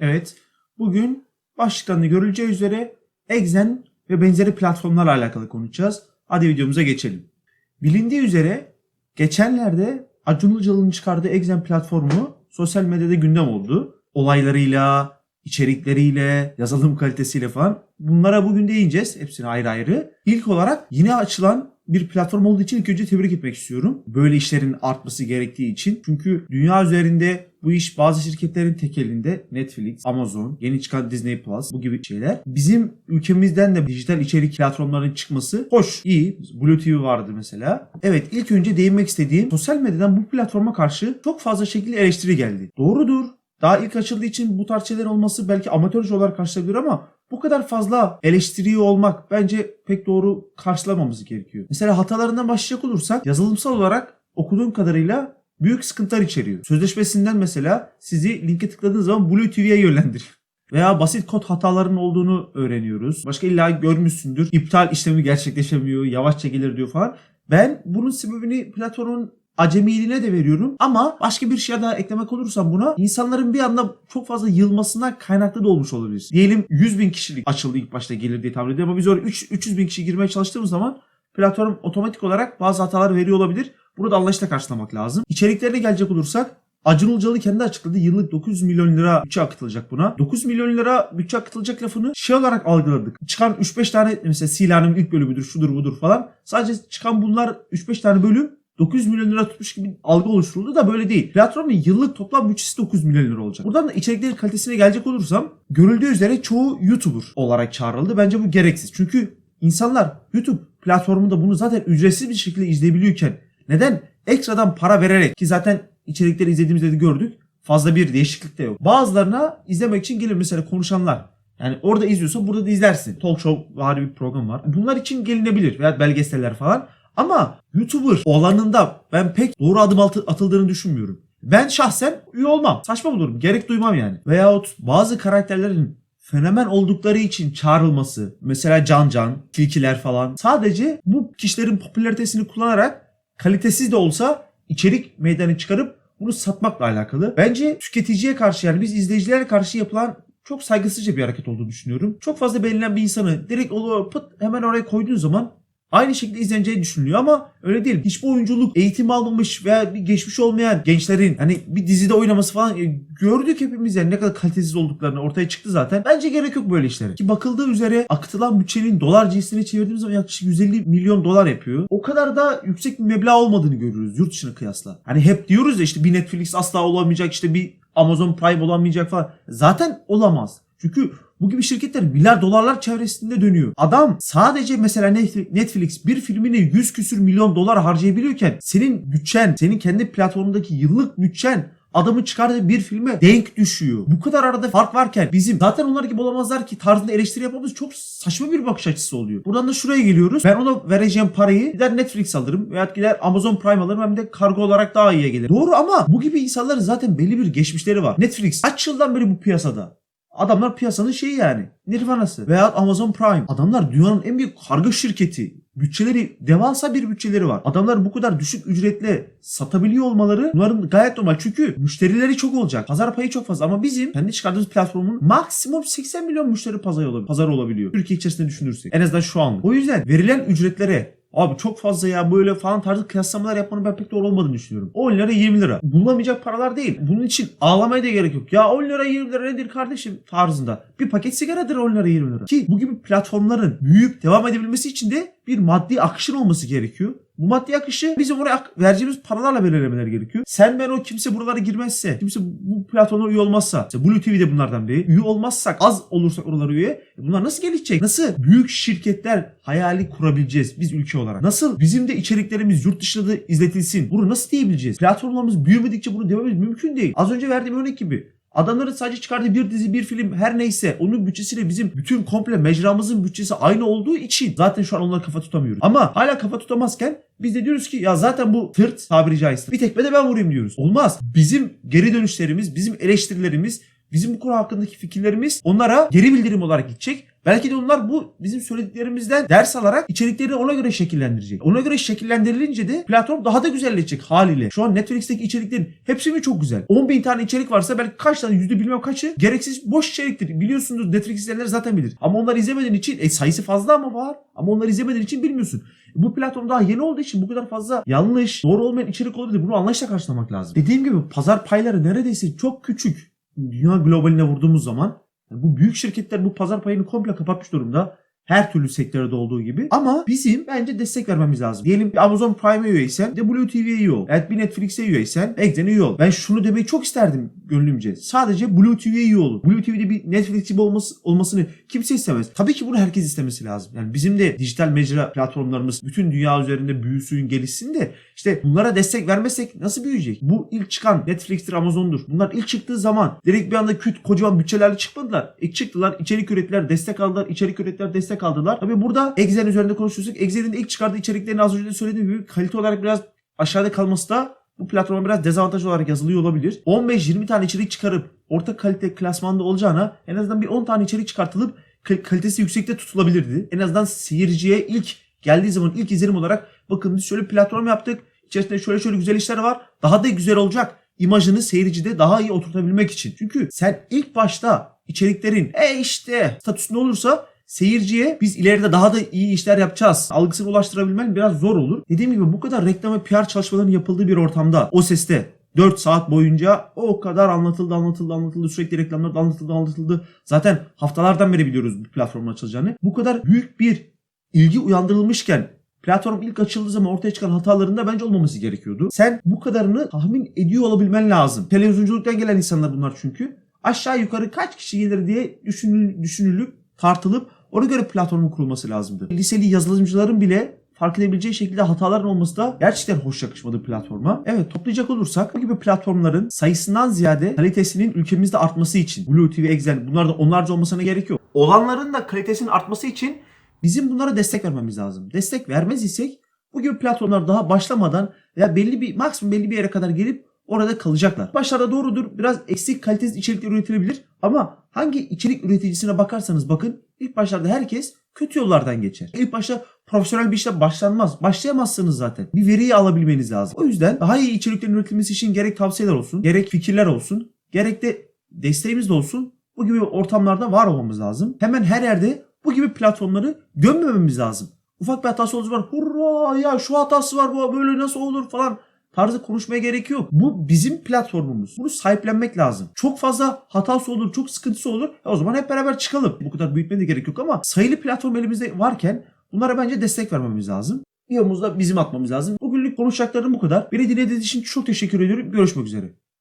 Evet, bugün başlıklarında görüleceği üzere Exen ve benzeri platformlarla alakalı konuşacağız. Hadi videomuza geçelim. Bilindiği üzere geçenlerde Acun Ilıcalı'nın çıkardığı Exen platformu sosyal medyada gündem oldu. Olaylarıyla, içerikleriyle, yazılım kalitesiyle falan. Bunlara bugün değineceğiz. Hepsine ayrı ayrı. İlk olarak yine açılan bir platform olduğu için ilk önce tebrik etmek istiyorum. Böyle işlerin artması gerektiği için. Çünkü dünya üzerinde bu iş bazı şirketlerin tek elinde. Netflix, Amazon, yeni çıkan Disney Plus bu gibi şeyler. Bizim ülkemizden de dijital içerik platformlarının çıkması hoş, iyi. Blue TV vardı mesela. Evet ilk önce değinmek istediğim sosyal medyadan bu platforma karşı çok fazla şekilde eleştiri geldi. Doğrudur. Daha ilk açıldığı için bu tarz şeyler olması belki amatörce olarak karşılanabilir ama bu kadar fazla eleştiriyor olmak bence pek doğru karşılamamız gerekiyor. Mesela hatalarından başlayacak olursak yazılımsal olarak okuduğum kadarıyla büyük sıkıntılar içeriyor. Sözleşmesinden mesela sizi linke tıkladığınız zaman Blue yönlendiriyor. Veya basit kod hatalarının olduğunu öğreniyoruz. Başka illa görmüşsündür. İptal işlemi gerçekleşemiyor, yavaşça gelir diyor falan. Ben bunun sebebini platformun acemiliğine de veriyorum. Ama başka bir şey daha eklemek olursam buna insanların bir anda çok fazla yılmasından kaynaklı da olmuş olabilir. Diyelim 100 bin kişilik açıldı ilk başta gelir diye tahmin ediyorum ama biz oraya 3, 300 bin kişi girmeye çalıştığımız zaman platform otomatik olarak bazı hatalar veriyor olabilir. Bunu da anlayışla karşılamak lazım. İçeriklerine gelecek olursak Acun Ilıcalı kendi açıkladı. Yıllık 900 milyon lira bütçe akıtılacak buna. 9 milyon lira bütçe akıtılacak lafını şey olarak algıladık. Çıkan 3-5 tane mesela Sila'nın ilk bölümüdür, şudur budur falan. Sadece çıkan bunlar 3-5 tane bölüm 900 milyon lira tutmuş gibi algı oluşturuldu da böyle değil. Platformun yıllık toplam bütçesi 900 milyon lira olacak. Buradan da içeriklerin kalitesine gelecek olursam görüldüğü üzere çoğu YouTuber olarak çağrıldı. Bence bu gereksiz. Çünkü insanlar YouTube platformunda bunu zaten ücretsiz bir şekilde izleyebiliyorken neden ekstradan para vererek ki zaten içerikleri izlediğimizde de gördük fazla bir değişiklik de yok. Bazılarına izlemek için gelir mesela konuşanlar. Yani orada izliyorsan burada da izlersin. Talk show var bir program var. Bunlar için gelinebilir veya belgeseller falan. Ama YouTuber olanında ben pek doğru adım atı- atıldığını düşünmüyorum. Ben şahsen üye olmam. Saçma bulurum. Gerek duymam yani. Veyahut bazı karakterlerin fenomen oldukları için çağrılması. Mesela Can Can, Tilkiler falan. Sadece bu kişilerin popülaritesini kullanarak kalitesiz de olsa içerik meydana çıkarıp bunu satmakla alakalı. Bence tüketiciye karşı yani biz izleyicilere karşı yapılan çok saygısızca bir hareket olduğunu düşünüyorum. Çok fazla beğenilen bir insanı direkt o pıt hemen oraya koyduğun zaman Aynı şekilde izleneceği düşünülüyor ama öyle değil. Hiçbir oyunculuk eğitim almamış veya bir geçmiş olmayan gençlerin hani bir dizide oynaması falan e, gördük hepimiz yani ne kadar kalitesiz olduklarını ortaya çıktı zaten. Bence gerek yok böyle işlere. Ki bakıldığı üzere akıtılan bütçenin dolar cinsine çevirdiğimiz zaman yaklaşık 150 milyon dolar yapıyor. O kadar da yüksek bir meblağ olmadığını görüyoruz yurt dışına kıyasla. Hani hep diyoruz ya işte bir Netflix asla olamayacak işte bir Amazon Prime olamayacak falan. Zaten olamaz. Çünkü bu gibi şirketler milyar dolarlar çevresinde dönüyor. Adam sadece mesela Netflix- bir filmine 100 küsür milyon dolar harcayabiliyorken senin bütçen, senin kendi platformundaki yıllık bütçen adamın çıkardığı bir filme denk düşüyor. Bu kadar arada fark varken bizim zaten onlar gibi olamazlar ki tarzında eleştiri yapmamız çok saçma bir bakış açısı oluyor. Buradan da şuraya geliyoruz. Ben ona vereceğim parayı gider Netflix alırım veya gider Amazon Prime alırım hem de kargo olarak daha iyiye gelir. Doğru ama bu gibi insanların zaten belli bir geçmişleri var. Netflix kaç yıldan beri bu piyasada? Adamlar piyasanın şeyi yani. Nirvanası. Veya Amazon Prime. Adamlar dünyanın en büyük kargo şirketi. Bütçeleri devasa bir bütçeleri var. Adamlar bu kadar düşük ücretle satabiliyor olmaları bunların gayet normal. Çünkü müşterileri çok olacak. Pazar payı çok fazla ama bizim kendi çıkardığımız platformun maksimum 80 milyon müşteri pazarı olabiliyor. Pazar. Türkiye içerisinde düşünürsek. En azından şu an. O yüzden verilen ücretlere Abi çok fazla ya böyle falan tarzı kıyaslamalar yapmanın ben pek doğru olmadığını düşünüyorum. 10 lira 20 lira. Bulunamayacak paralar değil. Bunun için ağlamaya da gerek yok. Ya 10 lira 20 lira nedir kardeşim tarzında. Bir paket sigaradır 10 lira 20 lira. Ki bu gibi platformların büyüyüp devam edebilmesi için de bir maddi akışın olması gerekiyor. Bu maddi akışı bizim oraya vereceğimiz paralarla belirlemeler gerekiyor. Sen ben o kimse buralara girmezse, kimse bu platforma üye olmazsa, işte Blue TV de bunlardan biri. Üye olmazsak, az olursak oralara üye. Bunlar nasıl gelişecek? Nasıl büyük şirketler hayali kurabileceğiz biz ülke olarak? Nasıl bizim de içeriklerimiz yurt dışında da izletilsin? Bunu nasıl diyebileceğiz? Platformlarımız büyümedikçe bunu dememiz mümkün değil. Az önce verdiğim örnek gibi. Adamların sadece çıkardığı bir dizi bir film her neyse onun bütçesiyle bizim bütün komple mecramızın bütçesi aynı olduğu için zaten şu an onları kafa tutamıyoruz. Ama hala kafa tutamazken biz de diyoruz ki ya zaten bu tırt tabiri caizse bir tekme de ben vurayım diyoruz. Olmaz. Bizim geri dönüşlerimiz, bizim eleştirilerimiz, bizim bu konu hakkındaki fikirlerimiz onlara geri bildirim olarak gidecek. Belki de onlar bu bizim söylediklerimizden ders alarak içeriklerini ona göre şekillendirecek. Ona göre şekillendirilince de platform daha da güzelleşecek haliyle. Şu an Netflix'teki içeriklerin hepsi mi çok güzel? 10 bin tane içerik varsa belki kaç tane yüzde bilmem kaçı gereksiz boş içeriktir. Biliyorsunuz Netflix izleyenler zaten bilir. Ama onlar izlemediğin için e, sayısı fazla ama var. Ama onlar izlemediğin için bilmiyorsun. Bu platform daha yeni olduğu için bu kadar fazla yanlış, doğru olmayan içerik olabilir. Bunu anlayışla karşılamak lazım. Dediğim gibi pazar payları neredeyse çok küçük. Dünya globaline vurduğumuz zaman yani bu büyük şirketler bu pazar payını komple kapatmış durumda. Her türlü sektörde olduğu gibi. Ama bizim bence destek vermemiz lazım. Diyelim bir Amazon Prime'e üyeysen de Blue TV'ye üye ol. Evet bir Netflix'e üyeysen Exxen'e üye ol. Ben şunu demeyi çok isterdim gönlümce. Sadece Blue TV'ye üye olun. Blue TV'de bir Netflix gibi olması, olmasını kimse istemez. Tabii ki bunu herkes istemesi lazım. Yani bizim de dijital mecra platformlarımız bütün dünya üzerinde büyüsün, gelişsin de işte bunlara destek vermezsek nasıl büyüyecek? Bu ilk çıkan Netflix'tir, Amazon'dur. Bunlar ilk çıktığı zaman direkt bir anda küt kocaman bütçelerle çıkmadılar. İlk çıktılar, içerik ürettiler, destek aldılar, içerik ürettiler, destek aldılar. Tabii burada Exxen üzerinde konuşuyorsak Exxen'in ilk çıkardığı içeriklerini az önce de söylediğim gibi kalite olarak biraz aşağıda kalması da bu platforma biraz dezavantaj olarak yazılıyor olabilir. 15-20 tane içerik çıkarıp orta kalite klasmanda olacağına en azından bir 10 tane içerik çıkartılıp kal- kalitesi yüksekte tutulabilirdi. En azından seyirciye ilk geldiği zaman ilk izlenim olarak bakın biz şöyle platform yaptık. İçerisinde şöyle şöyle güzel işler var. Daha da güzel olacak. İmajını seyircide daha iyi oturtabilmek için. Çünkü sen ilk başta içeriklerin e işte statüsünde olursa seyirciye biz ileride daha da iyi işler yapacağız. Algısını ulaştırabilmen biraz zor olur. Dediğim gibi bu kadar reklam ve PR çalışmalarının yapıldığı bir ortamda o seste 4 saat boyunca o kadar anlatıldı anlatıldı anlatıldı sürekli reklamlar da anlatıldı anlatıldı. Zaten haftalardan beri biliyoruz bu platformun açılacağını. Bu kadar büyük bir ilgi uyandırılmışken platform ilk açıldığı zaman ortaya çıkan hatalarında bence olmaması gerekiyordu. Sen bu kadarını tahmin ediyor olabilmen lazım. Televizyonculuktan gelen insanlar bunlar çünkü. Aşağı yukarı kaç kişi gelir diye düşünül, düşünülüp tartılıp ona göre platformun kurulması lazımdı. Liseli yazılımcıların bile fark edebileceği şekilde hataların olması da gerçekten hoş yakışmadı platforma. Evet toplayacak olursak bu gibi platformların sayısından ziyade kalitesinin ülkemizde artması için Blue TV, Excel bunlar da onlarca olmasına gerek yok. Olanların da kalitesinin artması için bizim bunlara destek vermemiz lazım. Destek vermez isek bu gibi platformlar daha başlamadan veya belli bir maksimum belli bir yere kadar gelip orada kalacaklar. Başlarda doğrudur biraz eksik kalitesiz içerikler üretilebilir ama hangi içerik üreticisine bakarsanız bakın ilk başlarda herkes kötü yollardan geçer. İlk başta profesyonel bir işle başlanmaz. Başlayamazsınız zaten. Bir veriyi alabilmeniz lazım. O yüzden daha iyi içeriklerin üretilmesi için gerek tavsiyeler olsun, gerek fikirler olsun, gerek de desteğimiz de olsun. Bu gibi ortamlarda var olmamız lazım. Hemen her yerde bu gibi platformları gömmememiz lazım. Ufak bir hatası olduğu zaman hurra ya şu hatası var bu böyle nasıl olur falan tarzı konuşmaya gerek yok. Bu bizim platformumuz. Bunu sahiplenmek lazım. Çok fazla hatası olur, çok sıkıntısı olur. E o zaman hep beraber çıkalım. Bu kadar büyütmeye de gerek yok ama sayılı platform elimizde varken bunlara bence destek vermemiz lazım. Bir omuzda bizim atmamız lazım. Bugünlük konuşacaklarım bu kadar. Beni dinlediğiniz için çok teşekkür ediyorum. Görüşmek üzere.